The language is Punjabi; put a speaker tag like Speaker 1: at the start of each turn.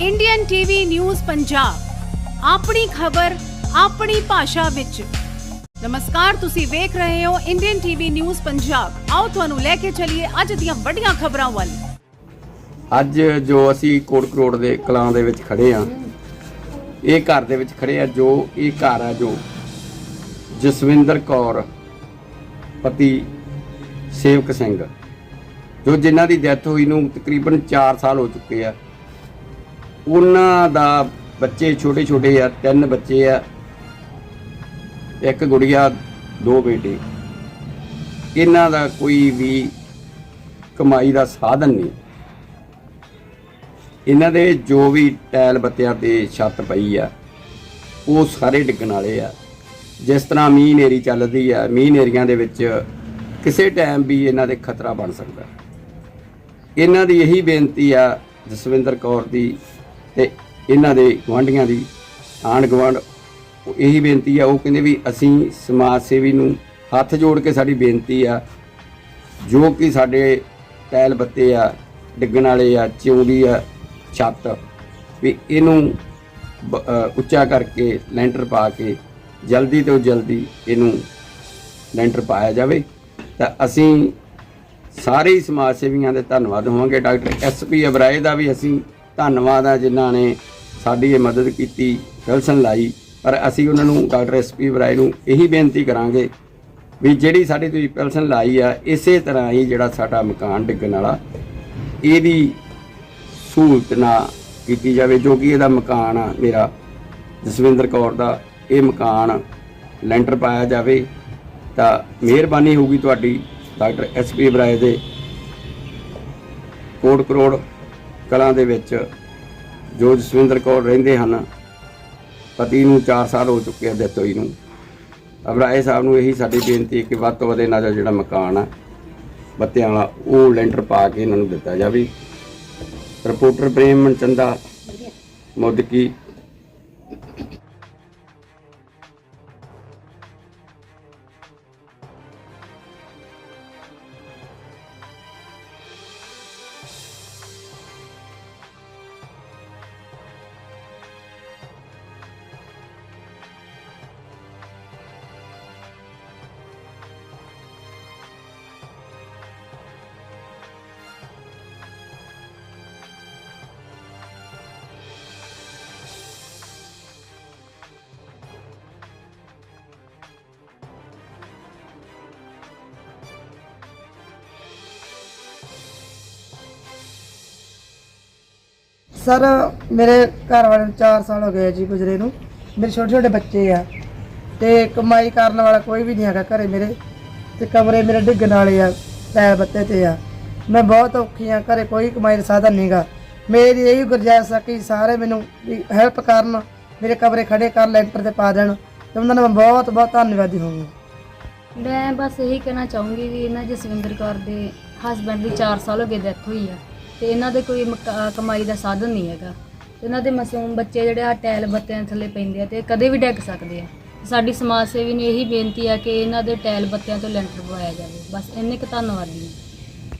Speaker 1: ਇੰਡੀਅਨ ਟੀਵੀ ਨਿਊਜ਼ ਪੰਜਾਬ ਆਪਣੀ ਖਬਰ, ਆਪਣੀ ਭਾਸ਼ਾ ਵਿੱਚ। ਨਮਸਕਾਰ, ਤੁਸੀਂ ਵੇਖ ਰਹੇ ਹੋ ਇੰਡੀਅਨ ਟੀਵੀ ਨਿਊਜ਼ ਪੰਜਾਬ ਆਓ ਤੁਹਾਨੂੰ ਲੈ ਕੇ ਚੱਲੀਏ ਅੱਜ ਦੀਆਂ ਵੱਡੀਆਂ ਖਬਰਾਂ ਵੱਲ।
Speaker 2: ਅੱਜ ਜੋ ਅਸੀਂ ਕੋਟ ਕਰੋੜ ਦੇ ਕਲਾਂ ਦੇ ਵਿੱਚ ਖੜੇ ਆ ਇਹ ਘਰ ਦੇ ਵਿੱਚ ਖੜੇ ਆ ਜੋ, ਇਹ ਘਰ ਆ ਜੋ ਜਸਵਿੰਦਰ ਕੌਰ, ਪਤੀ ਸੇਵਕ ਸਿੰਘ, ਜੋ ਜਿਨ੍ਹਾਂ ਦੀ ਡੈਥ ਹੋਈ ਨੂੰ ਤਕਰੀਬਨ 4 ਸਾਲ ਹੋ ਚੁੱਕੇ ਆ। ਉਹਨਾਂ ਦਾ ਬੱਚੇ ਛੋਟੇ ਛੋਟੇ ਆ, ਤਿੰਨ ਬੱਚੇ ਆ, ਇੱਕ ਗੁੜੀਆ, ਦੋ ਬੇਟੇ। ਇਹਨਾਂ ਦਾ ਕੋਈ ਵੀ ਕਮਾਈ ਦਾ ਸਾਧਨ ਨਹੀਂ। ਇਹਨਾਂ ਦੇ ਜੋ ਵੀ ਟੈਲ ਬੱਤਿਆਂ ਤੇ ਛੱਤ ਪਈ ਆ, ਉਹ ਸਾਰੇ ਡਿੱਗਣ ਵਾਲੇ ਆ। ਜਿਸ ਤਰ੍ਹਾਂ ਮੀਂਹ ਨੇਰੀ ਚੱਲਦੀ ਆ, ਮੀਂਹ ਨੇਰੀਆਂ ਦੇ ਵਿੱਚ ਕਿਸੇ ਟਾਈਮ ਵੀ ਇਹਨਾਂ ਦੇ ਖਤਰਾ ਬਣ ਸਕਦਾ। ਇਹਨਾਂ ਦੀ ਇਹੀ ਬੇਨਤੀ ਆ ਜਸਵਿੰਦਰ ਕੌਰ ਦੀ ਤੇ ਇਹਨਾਂ ਦੇ ਗੁਆਂਢੀਆਂ ਦੀ ਆਂਢ ਗੁਆਂਢ ਇਹੀ ਬੇਨਤੀ ਆ, ਉਹ ਕਹਿੰਦੇ ਵੀ ਅਸੀਂ ਸਮਾਜ ਸੇਵੀ ਨੂੰ ਹੱਥ ਜੋੜ ਕੇ ਸਾਡੀ ਬੇਨਤੀ ਆ, ਜੋ ਕਿ ਸਾਡੇ ਟਾਇਲ ਬੱਤੇ ਆ, ਡਿੱਗਣ ਵਾਲੇ ਆ, ਚਿਉਂਦੀ ਆ, ਛੱਤ, ਵੀ ਇਹਨੂੰ ਬ- ਉੱਚਾ ਕਰਕੇ ਲੈਂਟਰ ਪਾ ਕੇ ਜਲਦੀ ਤੋਂ ਜਲਦੀ ਇਹਨੂੰ ਲੈਂਟਰ ਪਾਇਆ ਜਾਵੇ। ਤਾਂ ਅਸੀਂ ਸਾਰੇ ਸਮਾਜ ਸੇਵੀਆਂ ਦੇ ਧੰਨਵਾਦ ਹੋਵਾਂਗੇ। ਡਾਕਟਰ ਐਸ ਪੀ ਅਬਰਾਏ ਦਾ ਵੀ ਅਸੀਂ ਧੰਨਵਾਦ ਆ ਜਿਨ੍ਹਾਂ ਨੇ ਸਾਡੀ ਇਹ ਮਦਦ ਕੀਤੀ ਫਿਲਸਨ ਲਾਈ। ਪਰ ਅਸੀਂ ਉਹਨਾਂ ਨੂੰ ਡਾਕਟਰ ਐਸ ਪੀ ਅਬਰਾਏ ਨੂੰ ਇਹੀ ਬੇਨਤੀ ਕਰਾਂਗੇ ਵੀ ਜਿਹੜੀ ਸਾਡੀ ਤੁਸੀਂ ਪਿਲਸਨ ਲਾਈ ਆ, ਇਸੇ ਤਰ੍ਹਾਂ ਹੀ ਜਿਹੜਾ ਸਾਡਾ ਮਕਾਨ ਡਿੱਗਣ ਵਾਲਾ, ਇਹਦੀ ਸਹੂਲਤ ਨਾ ਕੀਤੀ ਜਾਵੇ, ਜੋ ਕਿ ਇਹਦਾ ਮਕਾਨ ਆ ਮੇਰਾ, ਜਸਵਿੰਦਰ ਕੌਰ ਦਾ। ਇਹ ਮਕਾਨ ਲੈਂਟਰ ਪਾਇਆ ਜਾਵੇ, ਤਾਂ ਮਿਹਰਬਾਨੀ ਹੋਊਗੀ ਤੁਹਾਡੀ, ਡਾਕਟਰ ਐਸ ਪੀ ਬਰਾਏ ਦੇ। ਕੋਟ ਕਰੋੜ ਕਲਾਂ ਦੇ ਵਿੱਚ ਜੋ ਜਸਵਿੰਦਰ ਕੌਰ ਰਹਿੰਦੇ ਹਨ, ਪਤੀ ਨੂੰ 4 ਸਾਲ ਹੋ ਚੁੱਕੇ ਆ ਡੈਥ ਹੋਈ ਨੂੰ। ਅਬਰਾਏ ਸਾਹਿਬ ਨੂੰ ਇਹੀ ਸਾਡੀ ਬੇਨਤੀ ਹੈ ਕਿ ਵੱਧ ਤੋਂ ਵੱਧ ਇਹਨਾਂ ਦਾ ਜਿਹੜਾ ਮਕਾਨ ਆ, ਬੱਤਿਆਂ ਵਾਲਾ, ਉਹ ਲੈਂਟਰ ਪਾ ਕੇ ਇਹਨਾਂ ਨੂੰ ਦਿੱਤਾ ਜਾਵੇ। ਰਿਪੋਰਟਰ ਪ੍ਰੇਮ ਮਨਚੰਦਾ ਮੋਦਕੀ
Speaker 3: ਸਰ, ਮੇਰੇ ਘਰ ਵਾਲੇ ਨੂੰ 4 ਸਾਲ ਹੋ ਗਏ ਜੀ ਗੁਜਰੇ ਨੂੰ। ਮੇਰੇ ਛੋਟੇ ਛੋਟੇ ਬੱਚੇ ਆ ਤੇ ਕਮਾਈ ਕਰਨ ਵਾਲਾ ਕੋਈ ਵੀ ਨਹੀਂ ਹੈਗਾ ਘਰੇ ਮੇਰੇ। ਤੇ ਕਮਰੇ ਮੇਰੇ ਡਿੱਗਣ ਵਾਲੇ ਆ, ਪੈਰ ਬੱਤੇ ਤੇ ਆ। ਮੈਂ ਬਹੁਤ ਔਖੀ ਆ, ਘਰੇ ਕੋਈ ਕਮਾਈ ਦਾ ਸਾਧਨ ਨਹੀਂਗਾ ਮੇਰੀ ਇਹੀ ਗੁਰਜਾਇਸ਼ ਆ ਕਿ ਸਾਰੇ ਮੈਨੂੰ ਹੈਲਪ ਕਰਨ, ਮੇਰੇ ਕਮਰੇ ਖੜੇ ਕਰ, ਲੈਂਟਰ ਤੇ ਪਾ ਦੇਣ। ਤੇ ਉਹਨਾਂ ਦਾ ਮੈਂ ਬਹੁਤ ਬਹੁਤ ਧੰਨਵਾਦੀ ਹੋਵਾਂਗਾ
Speaker 4: ਮੈਂ ਬਸ ਇਹੀ ਕਹਿਣਾ ਚਾਹੂੰਗੀ ਵੀ ਇਹਨਾਂ ਜਸਵਿੰਦਰ ਕੌਰ ਦੇ ਹਸਬੰਡ ਦੀ 4 ਸਾਲ ਹੋ ਗਏ ਡੈਥ ਹੋਈ ਆ। ਤੇ ਇਹਨਾਂ ਦੇ ਕੋਈ ਮਕਾ- ਕਮਾਈ ਦਾ ਸਾਧਨ ਨਹੀਂ ਹੈਗਾ। ਤੇ ਇਹਨਾਂ ਦੇ ਮਾਸੂਮ ਬੱਚੇ ਜਿਹੜੇ ਆ, ਟੈਲ ਬੱਤਿਆਂ ਥੱਲੇ ਪੈਂਦੇ ਆ ਤੇ ਕਦੇ ਵੀ ਡਿੱਗ ਸਕਦੇ ਆ। ਸਾਡੀ ਸਮਾਜ ਸੇਵੀ ਨੂੰ ਇਹੀ ਬੇਨਤੀ ਆ ਕਿ ਇਹਨਾਂ ਦੇ ਟੈਲ ਬੱਤਿਆਂ ਤੋਂ ਲੈਂਟਰ ਪਵਾਇਆ ਜਾਵੇ। ਬਸ ਇੰਨੇ ਕੁ ਧੰਨਵਾਦੀ ਹਾਂ।